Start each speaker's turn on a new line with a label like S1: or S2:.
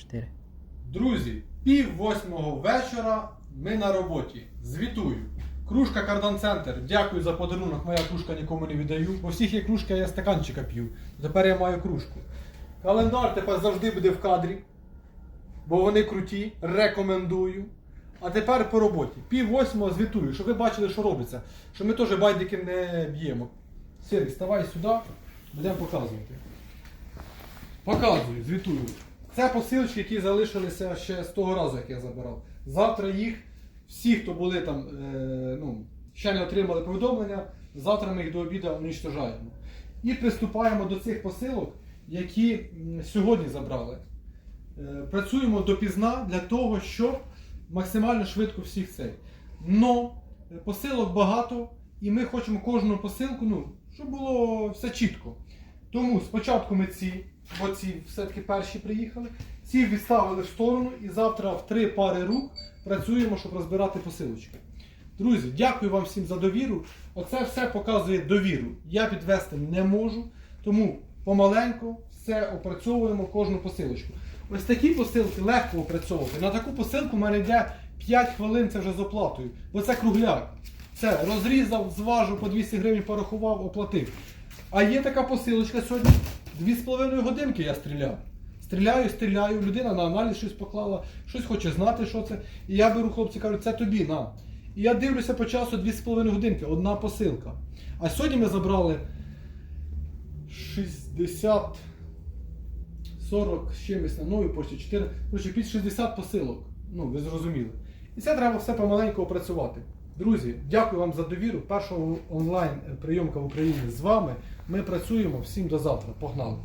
S1: 4.
S2: Друзі, пів восьмого вечора ми на роботі. Звітую. Кружка Кардан Центр. Дякую за подарунок. Моя кружка нікому не віддаю. Бо всіх є кружка, я стаканчика п'ю. Тепер я маю кружку. Календар тепер завжди буде в кадрі. Бо вони круті. Рекомендую. А тепер по роботі. Пів восьмого звітую, щоб ви бачили, що робиться. Що ми теж байдики не б'ємо. Сірий, ставай сюди, будемо показувати. Показую, звітую. Це посилочки, які залишилися ще з того разу, як я забирав. Завтра їх, всі, хто були там, е, ну, ще не отримали повідомлення, завтра ми їх до обіду уничтожаємо. І приступаємо до цих посилок, які сьогодні забрали. Е, працюємо допізна для того, щоб максимально швидко всіх цей. Но е, посилок багато, і ми хочемо кожну посилку, ну, щоб було все чітко. Тому спочатку ми ці, бо ці все-таки перші приїхали, ці відставили в сторону і завтра в три пари рук працюємо, щоб розбирати посилочки. Друзі, дякую вам всім за довіру. Оце все показує довіру. Я підвести не можу, тому помаленьку все опрацьовуємо кожну посилочку. Ось такі посилки легко опрацьовувати. На таку посилку в мене йде 5 хвилин, це вже з оплатою, бо це кругляк. Це розрізав, зважив по 200 гривень, порахував, оплатив. А є така посилочка сьогодні. Дві з половиною годинки я стріляв. Стріляю, стріляю, людина на аналіз щось поклала, щось хоче знати, що це. І я беру хлопці, кажу, це тобі, на. І я дивлюся по часу 2,5 годинки, одна посилка. А сьогодні ми забрали 60, 40 з чимось на новій пошті, 4, коротше, під 60 посилок. Ну, ви зрозуміли. І це треба все помаленьку опрацювати. Друзі, дякую вам за довіру. Першого онлайн прийомка в Україні з вами. Ми працюємо. Всім до завтра. Погнали!